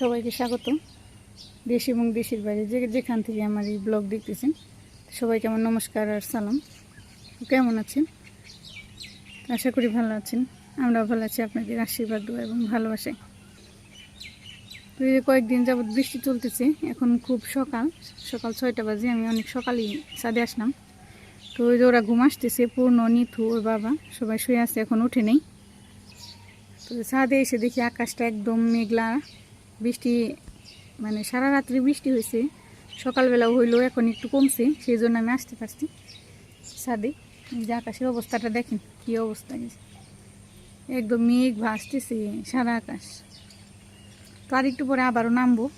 সবাইকে স্বাগত দেশ এবং দেশের বাইরে যে যেখান থেকে আমার এই ব্লগ দেখতেছেন সবাইকে আমার নমস্কার আর সালাম। কেমন আছেন? আশা করি ভালো আছেন। আমরা ভালো আছি, আপনাদের আশীর্বাদ, দোয়া এবং ভালোবাসায়। তো এই কয়েকদিন যাবৎ বৃষ্টি চলতেছে, এখন খুব সকাল সকাল ছয়টা বাজে, আমি অনেক সকালেই ছাদে আসলাম। তো ওই যে ওরা ঘুম আসতেছে, পূর্ণ নিথু ওর বাবা, সবাই শুয়ে আছে, এখন উঠে নেই। তো ছাদে এসে দেখি আকাশটা একদম মেঘলা বৃষ্টি মানে সারা রাত্রি বৃষ্টি হয়েছে। সকালবেলাও হইল এখন একটু কমছে সেই জন্য আমি আসতে পারছি। এই যে আকাশের অবস্থাটা দেখেন, কী অবস্থা গেছে একদম মেঘ ভাসতেছে সারা আকাশ। তো আর একটু পরে আবারও নামবো।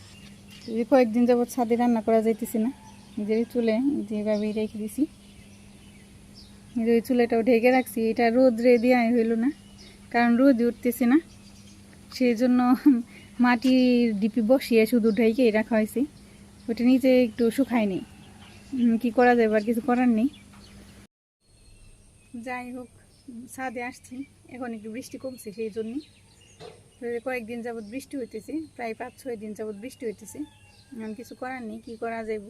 যে কয়েকদিন যাবৎ ছাদে রান্না করা যাইতেছে না। নিজেরই চুলে যেভাবেই রেখে দিছি। ওই চুলাটাও ঢেকে রাখছি, এটা রোদ্রে দেওয়া হইল না। কারণ রোদ উঠতেছে না। সেই জন্য মাটির ডিপি বসিয়ে শুধু ঢেকে রাখা হয়েছে। ওটা নিচে একটু শুকায়নি। কি করা যাবে আর কিছু করার নেই। যাই হোক, ছাদে আসছি। এখন একটু বৃষ্টি কমছে সেই এই কয়েকদিন যাবৎ বৃষ্টি হইতেছে, প্রায় পাঁচ, ছয় দিন যাবৎ বৃষ্টি হইতেছে। এখন কিছু করার নেই, কী করা যাইব?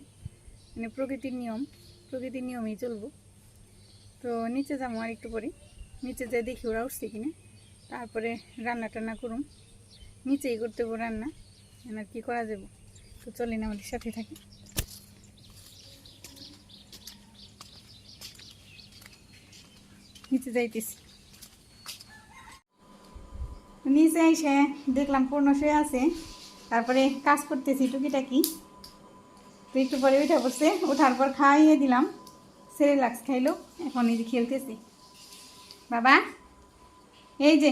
মানে প্রকৃতির নিয়ম, প্রকৃতির নিয়মেই চলবো। তো নিচে যাব আর একটু পরে। নিচে যাই দেখি ওরা উঠছে কিনা। তারপরে রান্না টান্না করুম। নিচেই করতে হব রান্না আর কি করা যাব? তো চলেন আমাদের সাথে থাকি। নিচে যাইতেছি। নিচে এসে দেখলাম পূর্ণ শুয়ে আছে। তারপরে কাজ করতেছি টুকিটাকি। তো একটু পরে উঠে পড়ছে। ওঠার পর খাইয়ে দিলাম। সেরেলাক্স খাইলো। এখন এই যে খেলতেছি। বাবা, এই যে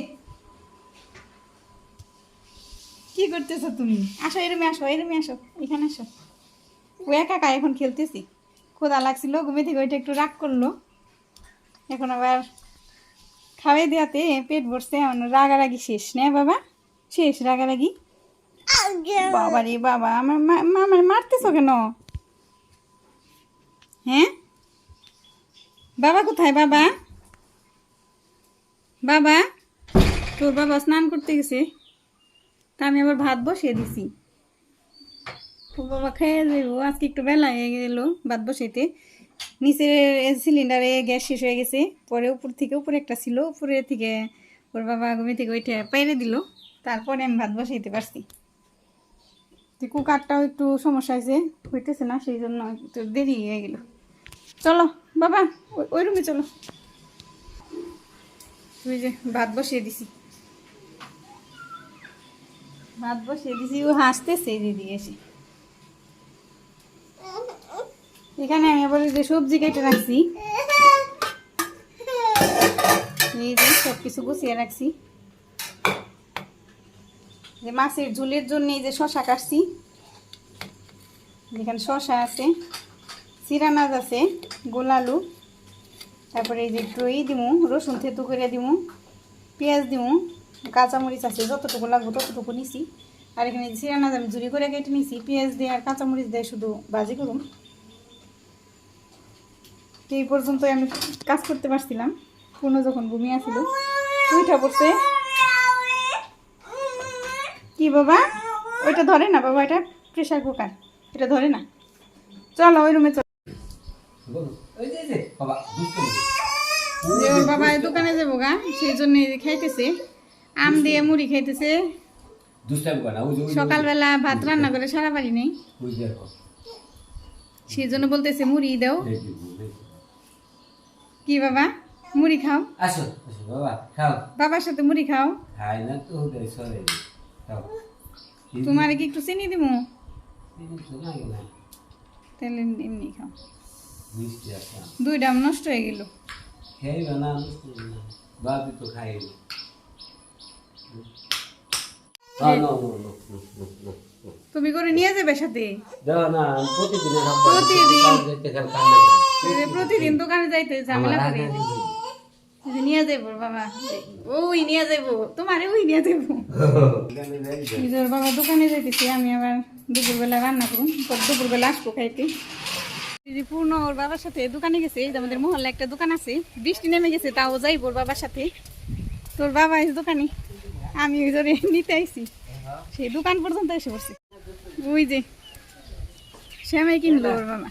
কি করতেছো তুমি? আসো এরমে আসো এরমে আসো এখানে আসো। ও একা একা এখন খেলতেছি। ক্ষুদা লাগছিল ঘুমে থেকে ওইটা একটু রাগ করল। এখন আবার খাওয়াই দেওয়াতে পেট ভরছে এখন রাগারাগি শেষ না বাবা? শেষ রাগারাগি। বাবা রে বাবা আমার আমার মারতেছো কেন? হ্যাঁ? বাবা কোথায় বাবা? বাবা? তোর বাবা স্নান করতে গেছে। তা আমি আবার ভাত বসিয়ে দিছি। বাবা খেয়ে যাইব আজকে একটু বেলা হয়ে গেল ভাত বসাইতে। নিচের সিলিন্ডারে গ্যাস শেষ হয়ে গেছে, পরে উপর থেকে উপরে একটা ছিল, উপরে থেকে ওর বাবা ঘুমে থেকে ওইটা পাইরে দিল, তারপরে আমি ভাত বসাইতে পারছি। তো কুকারটাও একটু সমস্যা হয়েছে, হইতেছে না, সেই জন্য একটু দেরি হয়ে গেল। চলো, বাবা ওই- রুমে চলো। তুই যে ভাত বসিয়ে দিছি। ভাত বসিয়ে দিছি, ও হাসতেছে দিদি এসে। এখানে আমি আবার এই যে সবজি কেটে রাখছি। এই যে সব কিছু গুছিয়ে রাখছি। যে মাছের ঝোলের জন্য এই যে শশা কাটছি। যেখানে শশা আছে সিরানাজ আছে গোলালু তারপরে এই যে একটু ই দিমু, রসুন থেতু করে দিমু, পেঁয়াজ দিমু। কাঁচামরিচ আছে যতটুকু লাগবে ততটুকু নিছি। আর এখানে সিরানাজ আমি জুড়ি করে কেটে নিছি পেঁয়াজ দিয়ে আর কাঁচামরিচ দিয়ে শুধু ভাজি করুন তো এই পর্যন্তই আমি কাজ করতে পারছিলাম পূর্ণ যখন ঘুমিয়ে আসছিল উঠা পড়ছে। কি বাবা? ওইটা ধরে না বাবা এটা প্রেশার কুকার এটা ধরে না। চলো ওই রুমে চলো। বাবা দোকানে যাব গা সেই জন্য খাইতেছে। আম দিয়ে মুড়ি খাইতেছে। সকালবেলা ভাত রান্না করে সারা বাড়ি নেই। সেই জন্য বলতেছে মুড়ি দাও। কি বাবা? মুড়ি খাও? আসো আসো বাবা খাও। বাবার সাথে মুড়ি খাও? খাই না তো সরে। খাও। তোমার কি একটু চিনি দিব তাহলে এমনি খাও। দুইটা নষ্ট হয়ে গেল। খাইবে না বাপি তো তুমি করে নিয়ে যাবে সাথে? প্রতিদিন? দোকানে যাইতে ঝামেলা করে। আছে। এই যে নিয়ে যাইবো বাবা। ওই নিয়ে যাইবো তোমারে ওই নিয়ে যাইবো। এখানে যাই যাই। এই যে ওর বাবা দোকানে যাইতেছি আমি আবার দুপুরবেলা রান্না করুন দুপুরবেলা আসব খাইতে। পূর্ণ ওর বাবার সাথে দোকানে গেছে আমাদের মহল্লা একটা দোকান আছে বৃষ্টি নেমে গেছে তাও যাইবো ওর বাবার সাথে। তোর বাবা এই দোকানে? আমি ওই জন্য নিতে আইছি। সেই দোকান পর্যন্ত এসে পড়ছে। ওই যে, শ্যামাই কিনলো ওর বাবা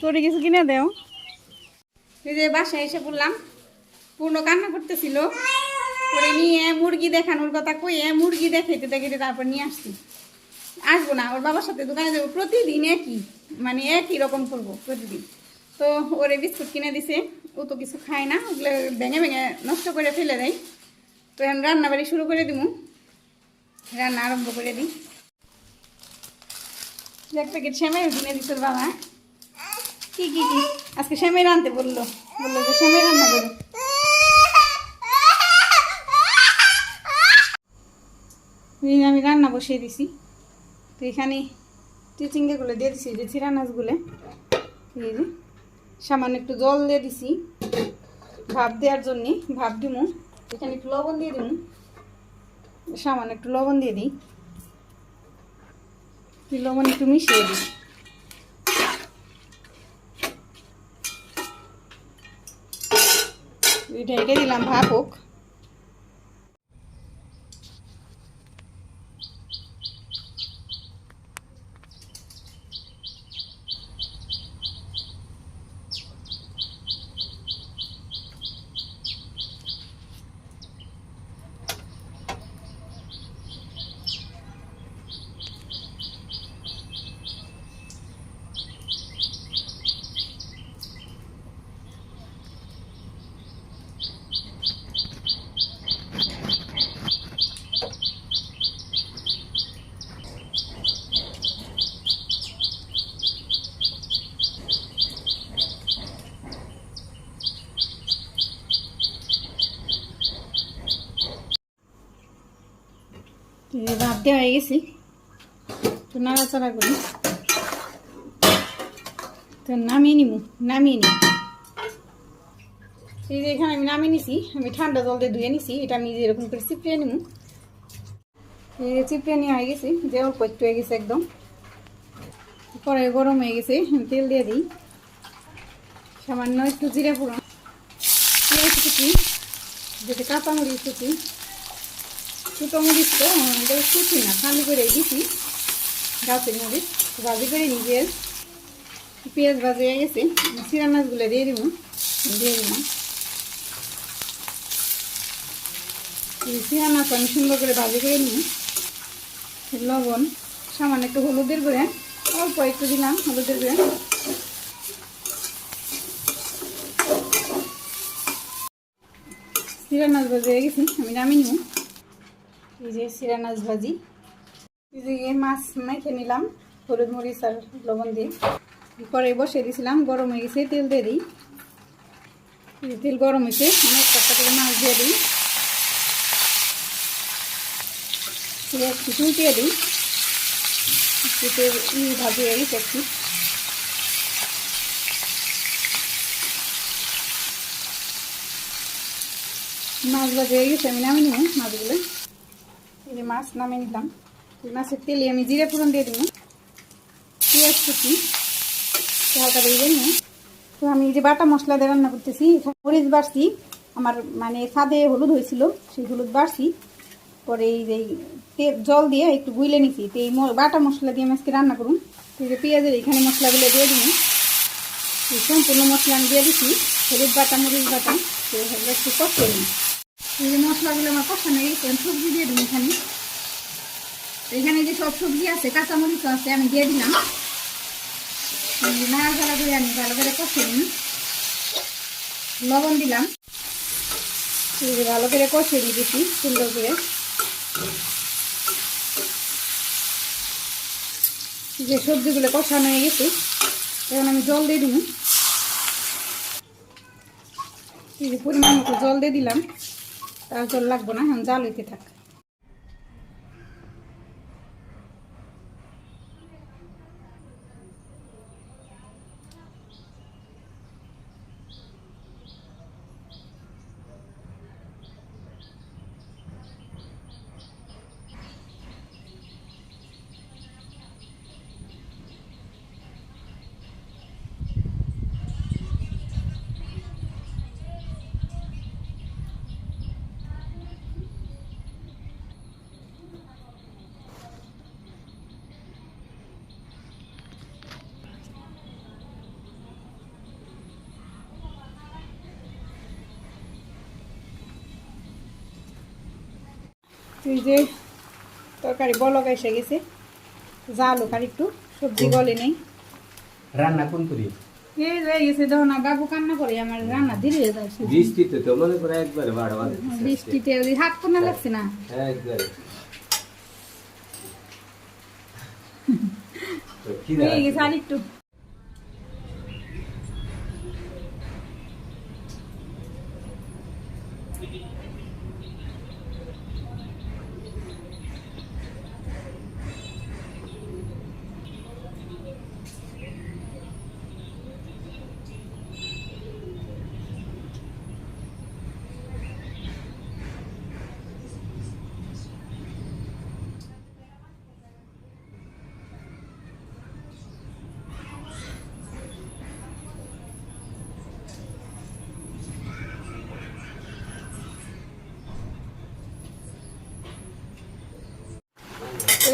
তোরে কিছু কিনে দেও। এই যে বাসায় এসে বললাম পূর্ণ কান্না করতেছিল। করে নিয়ে মুরগি দেখানোর কথা কইয়ে মুরগি দেখাইতে দেখাইতে তারপর নিয়ে আসছি। আসব না, ওর বাবার সাথে দোকানে যাব। প্রতিদিন একই মানে একই রকম করব প্রতিদিন। তো ওরে বিস্কুট কিনে দিছে। ও তো কিছু খায় না, ওগুলো ভেঙে ভেঙে নষ্ট করে ফেলে দেয়। তো এখন রান্না বাড়ি শুরু করে দিব রান্না আরম্ভ করে দিই। এক প্যাকেট সেমাইও কিনে ওর বাবা? কি কি কি? আজকে সেমাই রানতে বলল। বলল যে সেমাই রান্না করো। আমি রান্না বসিয়ে দিছি। তো এখানে চিচিঙ্গাগুলো দিয়ে দিছি যে চিরানাজগুলো এই যে। সামান্য একটু জল দিয়ে দিছি। ভাপ দেওয়ার জন্যে ভাপ দিব এখানে একটু লবণ দিয়ে দিব সামান্য একটু লবণ দিয়ে দিই। লবণ একটু মিশিয়ে দিই। এটা দিলাম, ভাপ হোক। যে হয়ে গেছি? তো নাড়াচাড়া করি। তো নামিয়ে নিব নামিয়ে নিই এই যে এখানে আমি নামিয়ে নিছি, আমি ঠান্ডা জল দিয়ে ধুয়ে নিছি, এটা আমি যেরকম করে চিপিয়ে নিব এই যে চিপিয়ে নেওয়া হয়ে গেছে, যে অল্প একটু হয়ে গেছে একদম। পরে গরম হয়ে গেছে, তেল দিয়ে দিই। সামান্য একটু জিরে যেটা কাঁচামরিচ কুচি। ছোটো মরিচ তো এটা কুচি না, খালি করে দিছি। গাছের মরিচ, ভাজি করে নিজের পেঁয়াজ ভাজি হয়ে গেছে, চিরা মাছগুলো দিয়ে দিব, দিয়ে দিলাম চিরা মাছ আমি সুন্দর করে ভাজি করে নিই। লবণ, সামান্য একটু হলুদের করে অল্প একটু দিলাম হলুদের করে চিরা মাছ ভাজি হয়ে গেছে, আমি নামিয়ে নিব। এই যে মাছ ভাজি। এই যে এই মাছ মেখে নিলাম, হলুদ মরিচ আর লবণ দিয়ে। পরে বসিয়ে দিয়েছিলাম গরম হয়ে গেছে, তেল দিয়ে দিই। তেল গরম হয়েছে অনেক একটা করে মাছ দিয়ে দিই। দিয়ে একটু চুলটিয়ে দিই। তেল ভাজি হয়ে গেছে মাছ ভাজি হয়ে গেছে, আমি নামিয়ে নিব মাছগুলো। এই মাছ নামে নিলাম। মাছের তেলে আমি জিরে ফোড়ন দিয়ে দিব পেঁয়াজ কুচি, হালকা দিয়ে দিই তো আমি যে বাটা মশলা দিয়ে রান্না করতেছি মরিচ বাড়ছি। আমার মানে সাদে হলুদ হয়েছিল, সেই হলুদ বাড়ছি। পরে এই যে জল দিয়ে একটু গুইলে নিছি। তো এই বাটা মশলা দিয়ে আমি রান্না করুন তো এই যে পেঁয়াজের এখানে মশলাগুলো দিয়ে এই সম্পূর্ণ মশলা আমি দিয়ে দিছি। হলুদ বাটা, মরিচ বাটা। তো একটু কষিয়ে নিই। এই যে মশলাগুলো আমার কষানো, এই সবজি দিয়ে দিই এখানে। এখানে যে সব সবজি আছে, কাঁচামরিচ আছে, আমি দিয়ে দিলাম। নাড়াচাড়া করে আমি ভালো করে কষিয়ে নিই। লবণ দিলাম। ভালো করে কষিয়ে দিয়েছি সুন্দর করে। যে সবজিগুলো কষানো হয়ে গেছে, এখন আমি জল দিয়ে দিব পরিমাণ মতো জল দিয়ে দিলাম। তার জল লাগবো না এখন জাল হইতে থাক। তুই যে তরকারি বলক এসে গেছে। জাল আর একটু সবজি গলে নেই। রান্না কোন করি? এই গেছে দেখো না বাবু কান্না করে আমার রান্না ধীরে যাচ্ছে বৃষ্টিতে তো মনে করে একবারে বাড়া বাড়া বৃষ্টিতে ওই হাত কোনা লাগছে না। একবারে। আর একটু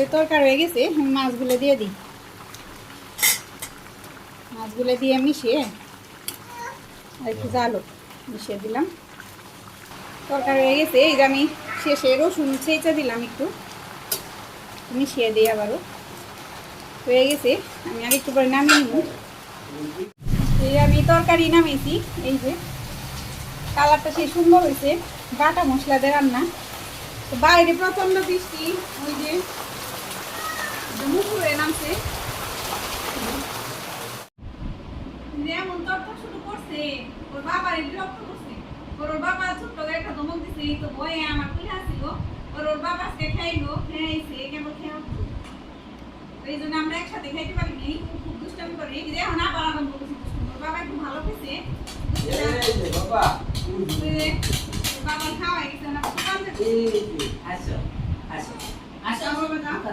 এই তরকারি হয়ে গেছে, আমি মাছগুলো দিয়ে দিই। মাছগুলো দিয়ে মিশিয়ে আর একটু জালো মিশিয়ে দিলাম। তরকারি হয়ে গেছে, এই যে আমি শেষে রসুন ছেঁচে দিলাম একটু। মিশিয়ে দিই আবারও। হয়ে গেছে, আমি আর একটু পরে নামিয়ে নিব। এই যে আমি তরকারি নামিয়েছি, এই যে। কালারটা সেই সুন্দর হয়েছে, বাটা মশলা দিয়ে রান্না বাইরে প্রচণ্ড বৃষ্টি, ওই যে মুকুরে নামছে যেমন তর্ক শুরু করছে ওর বাবার বিরক্ত করছে ওর ওর বাবা ছোট্ট একটা ধমক দিছে এই তো ভয়ে আমার কুলে আসিল ওর ওর বাবা আজকে খাইলো খেয়েছে কেবল খেয়ে। এই জন্য আমরা একসাথে খাইতে পারি নি খুব দুষ্টামি করি এখন আবার আরম্ভ করছি ওর বাবা একটু ভালো খেয়েছে বাবা যে খাওয়াই গেছে না আসো আসো আসো আমার বাবা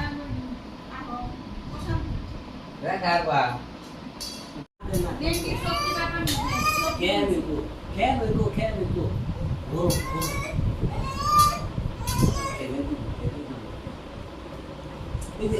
রাখ আর বা দেখি সত্যি ব্যাপার কে বিকু কে বিকু কে বিকু ও ও এই যে